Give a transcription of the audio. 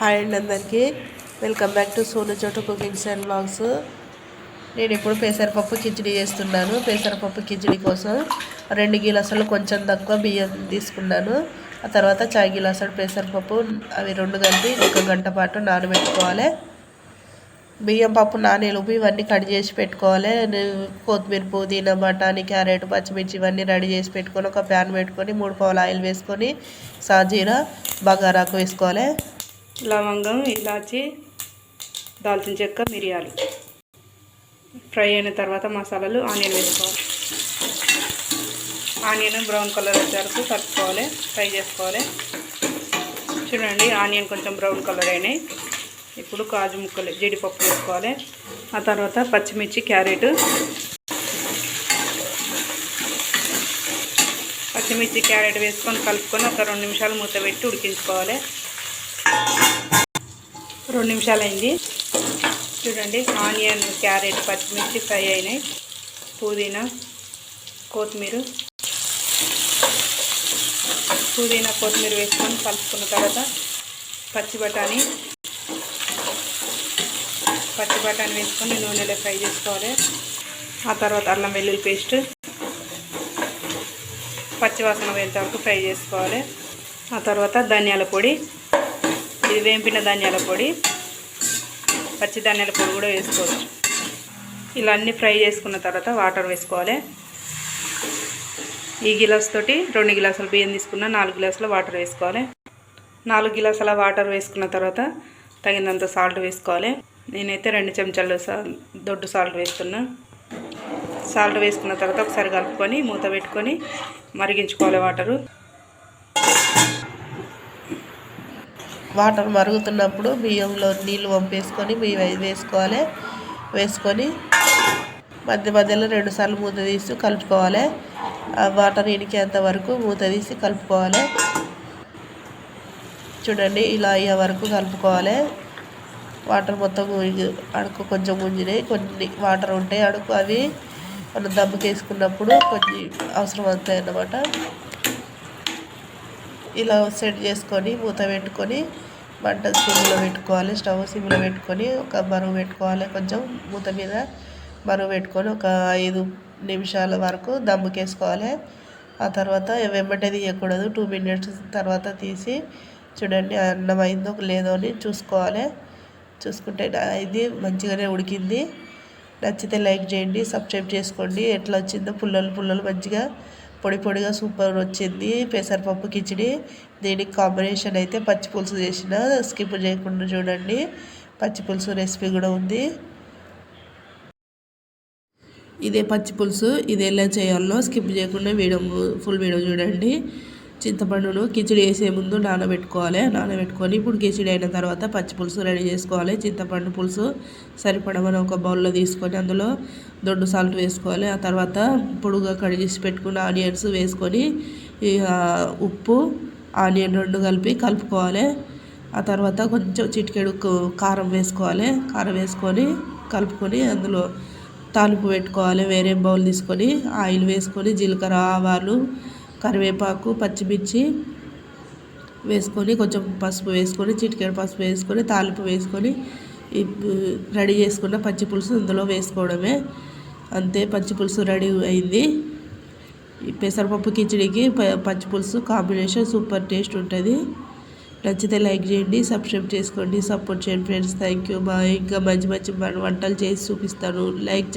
Hi అండి అందరికీ. Welcome back to Sonu చోటు కుకింగ్స్ అండ్ బ్లాగ్స్ నేను ఇప్పుడు పెసరపప్పు కిచిడి చేస్తున్నాను. పెసరపప్పు కిచిడి కోసం రెండు గిలాసులు కొంచెం తక్కువ బియ్యం తీసుకున్నాను. ఆ తర్వాత చాయ్ గిలాసులు పెసరపప్పు అవి రెండు కలిపి ఒక గంట పాటు నానబెట్టుకోవాలి. బియ్యం పప్పు నానెలుపు ఇవన్నీ కట్ చేసి పెట్టుకోవాలి. కొత్తిమీర పుదీనా బఠానీ క్యారెట్ పచ్చిమిర్చి ఇవన్నీ రెడీ చేసి పెట్టుకొని ఒక ప్యాన్ పెట్టుకొని మూడు పావులు ఆయిల్ వేసుకొని సాజీరా బగారాకు వేసుకోవాలి. లవంగం ఇలాచి దాల్చిన చెక్క మిరియాలు. ఫ్రై అయిన తర్వాత మసాలాలు ఆనియన్ వేసుకోవాలి. ఆనియన్ బ్రౌన్ కలర్ వచ్చే వరకు కలుపుకోవాలి ఫ్రై చేసుకోవాలి. చూడండి ఆనియన్ కొంచెం బ్రౌన్ కలర్ అయినాయి. ఇప్పుడు కాజు ముక్కలు జీడిపప్పు వేసుకోవాలి. ఆ తర్వాత పచ్చిమిర్చి క్యారెట్. పచ్చిమిర్చి క్యారెట్ వేసుకొని కలుపుకొని ఒక రెండు నిమిషాలు మూత పెట్టి ఉడికించుకోవాలి. రెండు నిమిషాలు అయింది చూడండి ఆనియన్ క్యారెట్ పచ్చిమిర్చి ఫ్రై అయినాయి. పుదీనా కొత్తిమీర. పుదీనా కొత్తిమీర వేసుకొని కలుపుకున్న తర్వాత పచ్చి బఠానీ. పచ్చి బఠానీ వేసుకొని నూనెలో ఫ్రై చేసుకోవాలి. ఆ తర్వాత అల్లం వెల్లుల్లి పేస్ట్. పచ్చివాసన వేసేంత వరకు ఫ్రై చేసుకోవాలి. ఆ తర్వాత ధనియాల పొడి. ఇది వేంపిన ధనియాల పొడి పచ్చి ధనియాల పొడి కూడా వేసుకోవచ్చు. ఇలా అన్నీ ఫ్రై చేసుకున్న తర్వాత వాటర్ వేసుకోవాలి. ఈ గిలాస్ తోటి రెండు గిలాసులు బియ్యం తీసుకున్న నాలుగు గిలాసుల వాటర్ వేసుకోవాలి. నాలుగు గిలాసుల వాటర్ వేసుకున్న తర్వాత తగినంత సాల్ట్ వేసుకోవాలి. నేనైతే రెండు చెంచాలు దొడ్డు సాల్ట్ వేస్తున్నా. సాల్ట్ వేసుకున్న తర్వాత ఒకసారి కలుపుకొని మూత పెట్టుకొని మరిగించుకోవాలి వాటరు. వాటర్ మరుగుతున్నప్పుడు బియ్యంలో నీళ్ళు పంపేసుకొని బియ్యం వేసుకోవాలి. వేసుకొని మధ్య మధ్యలో రెండుసార్లు మూత తీసి కలుపుకోవాలి. ఆ వాటర్ ఇనికేంత వరకు మూత తీసి కలుపుకోవాలి. చూడండి ఇలా అయ్యే వరకు కలుపుకోవాలి. వాటర్ మొత్తం అడుకు కొంచెం గుంజినాయి కొన్ని వాటర్ ఉంటాయి అడుగు అవి. మనం దమ్ముకేసుకున్నప్పుడు కొన్ని అవసరం అవుతాయి అన్నమాట. ఇలా సెట్ చేసుకొని మూత పెట్టుకొని మంట సిమ్లో పెట్టుకోవాలి స్టవ్ సిమ్లో పెట్టుకొని ఒక బరువు పెట్టుకోవాలి కొంచెం మూత మీద బరువు పెట్టుకొని ఒక ఐదు నిమిషాల వరకు దమ్ముకేసుకోవాలి. ఆ తర్వాత వెంబటే తీయకూడదు టూ మినిట్స్ తర్వాత తీసి చూడండి అన్నం అయిందో లేదో అని చూసుకోవాలి. చూసుకుంటే ఇది మంచిగానే ఉడికింది. నచ్చితే లైక్ చేయండి సబ్స్క్రైబ్ చేసుకోండి. ఎట్లా వచ్చిందో పుల్లలు పుల్లలు మంచిగా పొడి పొడిగా సూపర్ వచ్చింది. పెసరపప్పు కిచిడి. దీనికి కాంబినేషన్ అయితే పచ్చి పులుసు చేసిన. స్కిప్ చేయకుండా చూడండి. పచ్చి పులుసు రెసిపీ కూడా ఉంది. ఇదే పచ్చి పులుసు ఇది ఎలా చేయాలో స్కిప్ చేయకుండా వీడియో ఫుల్ వీడియో చూడండి. చింతపండును కిచిడి వేసే ముందు నానబెట్టుకోవాలి. నానబెట్టుకొని ఇప్పుడు కిచిడి అయిన తర్వాత పచ్చి పులుసు రెడీ చేసుకోవాలి. చింతపండు పులుసు సరిపడమని ఒక బౌల్లో తీసుకొని అందులో దొడ్డు సాల్ట్ వేసుకోవాలి. ఆ తర్వాత పొడుగా కడిగేసి పెట్టుకున్న ఆనియన్స్ వేసుకొని ఉప్పు ఆనియన్ రెండు కలిపి కలుపుకోవాలి. ఆ తర్వాత కొంచెం చిటికెడు కారం వేసుకోవాలి. కారం వేసుకొని కలుపుకొని అందులో తాలింపు పెట్టుకోవాలి. వేరే బౌల్ తీసుకొని ఆయిల్ వేసుకొని జీలకర్ర ఆవాలు కరివేపాకు పచ్చిమిర్చి వేసుకొని కొంచెం పసుపు వేసుకొని చిటికెడు పసుపు వేసుకొని తాలింపు వేసుకొని రెడీ చేసుకున్న పచ్చి పులుసు ఇందులో వేసుకోవడమే. అంతే పచ్చి పులుసు రెడీ అయింది. పెసరపప్పు కిచడికి పచ్చి పులుసు కాంబినేషన్ సూపర్ టేస్ట్ ఉంటుంది. నచ్చితే లైక్ చేయండి సబ్స్క్రైబ్ చేసుకోండి సపోర్ట్ చేయండి ఫ్రెండ్స్. Thank you bye. ఇంకా మంచి మంచి వంటలు చేసి చూపిస్తాను. లైక్ చేయండి.